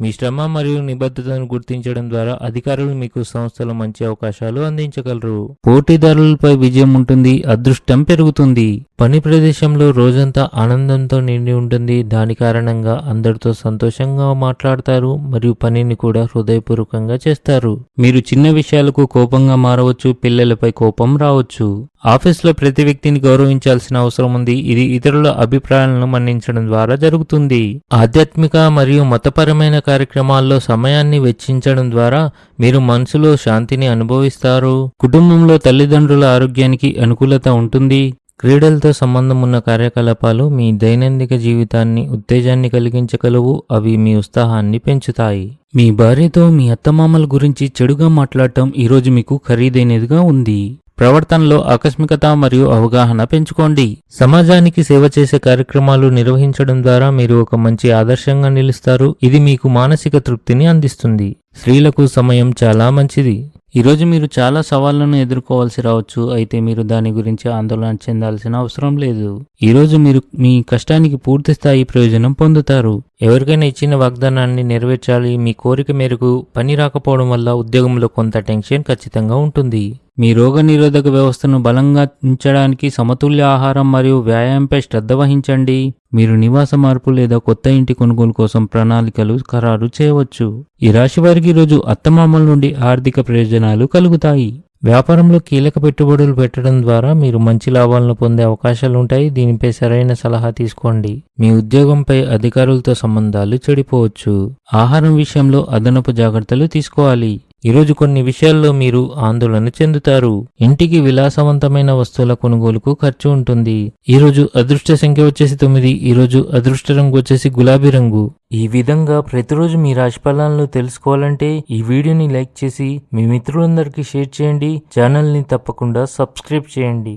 మీ శ్రమ మరియు నిబద్ధతను గుర్తించడం ద్వారా అధికారులు మీకు సంస్థలో మంచి అవకాశాలు అందించగలరు. పోటీదారులపై విజయం ఉంటుంది అదృష్టం పెరుగుతుంది. పని ప్రదేశంలో రోజంతా ఆనందంతో నిండి ఉంటుంది. దాని కారణంగా అందరితో సంతోషంగా మాట్లాడతారు మరియు పనిని కూడా హృదయపూర్వకంగా చేస్తారు. మీరు చిన్న విషయాలకు కోపంగా మారవచ్చు పిల్లలపై కోపం రావచ్చు. ఆఫీస్లో ప్రతి వ్యక్తిని గౌరవించాల్సిన అవసరం ఉంది. ఇది ఇతరుల అభిప్రాయాలను మన్నించడం ద్వారా జరుగుతుంది. ఆధ్యాత్మిక మరియు మతపరమైన కార్యక్రమాల్లో సమయాన్ని వెచ్చించడం ద్వారా మీరు మనసులో శాంతిని అనుభవిస్తారు. కుటుంబంలో తల్లిదండ్రుల ఆరోగ్యానికి అనుకూలత ఉంటుంది. క్రీడలతో సంబంధం ఉన్న కార్యకలాపాలు మీ దైనందిక జీవితాన్ని ఉత్తేజాన్ని కలిగించగలవు. అవి మీ ఉత్సాహాన్ని పెంచుతాయి. మీ భార్యతో మీ అత్తమామల గురించి చెడుగా మాట్లాడటం ఈరోజు మీకు ఖరీదైనదిగా ఉంది. ప్రవర్తనలో ఆకస్మికత మరియు అవగాహన పెంచుకోండి. సమాజానికి సేవ చేసే కార్యక్రమాలు నిర్వహించడం ద్వారా మీరు ఒక మంచి ఆదర్శంగా నిలుస్తారు. ఇది మీకు మానసిక తృప్తిని అందిస్తుంది. స్త్రీలకు సమయం చాలా మంచిది. ఈరోజు మీరు చాలా సవాళ్ళను ఎదుర్కోవాల్సి రావచ్చు. అయితే మీరు దాని గురించి ఆందోళన చెందాల్సిన అవసరం లేదు. ఈరోజు మీరు మీ కష్టానికి పూర్తి స్థాయి ప్రయోజనం పొందుతారు. ఎవరికైనా ఇచ్చిన వాగ్దానాన్ని నెరవేర్చాలి. మీ కోరిక మేరకు పని రాకపోవడం వల్ల ఉద్యోగంలో కొంత టెన్షన్ ఖచ్చితంగా ఉంటుంది. మీ రోగనిరోధక వ్యవస్థను బలంగా ఉంచడానికి సమతుల్య ఆహారం మరియు వ్యాయామంపై శ్రద్ధ వహించండి. మీరు నివాస మార్పు లేదా కొత్త ఇంటి కొనుగోలు కోసం ప్రణాళికలు ఖరారు చేయవచ్చు. ఈ రాశి వారికి ఈరోజు అత్తమామల నుండి ఆర్థిక ప్రయోజనాలు కలుగుతాయి. వ్యాపారంలో కీలక పెట్టుబడులు పెట్టడం ద్వారా మీరు మంచి లాభాలను పొందే అవకాశాలు ఉంటాయి దీనిపై సరైన సలహా తీసుకోండి. మీ ఉద్యోగంపై అధికారులతో సంబంధాలు చెడిపోవచ్చు. ఆహారం విషయంలో అదనపు జాగ్రత్తలు తీసుకోవాలి. ఈరోజు కొన్ని విషయాల్లో మీరు ఆందోళన చెందుతారు. ఇంటికి విలాసవంతమైన వస్తువుల కొనుగోలుకు ఖర్చు ఉంటుంది. ఈరోజు అదృష్ట సంఖ్య వచ్చేసి తొమ్మిది ఈరోజు అదృష్ట రంగు వచ్చేసి గులాబీ రంగు. ఈ విధంగా ప్రతిరోజు మీ రాశి ఫలాలను తెలుసుకోవాలంటే ఈ వీడియోని లైక్ చేసి మీ మిత్రులందరికీ షేర్ చేయండి. ఛానల్ని తప్పకుండా సబ్స్క్రైబ్ చేయండి.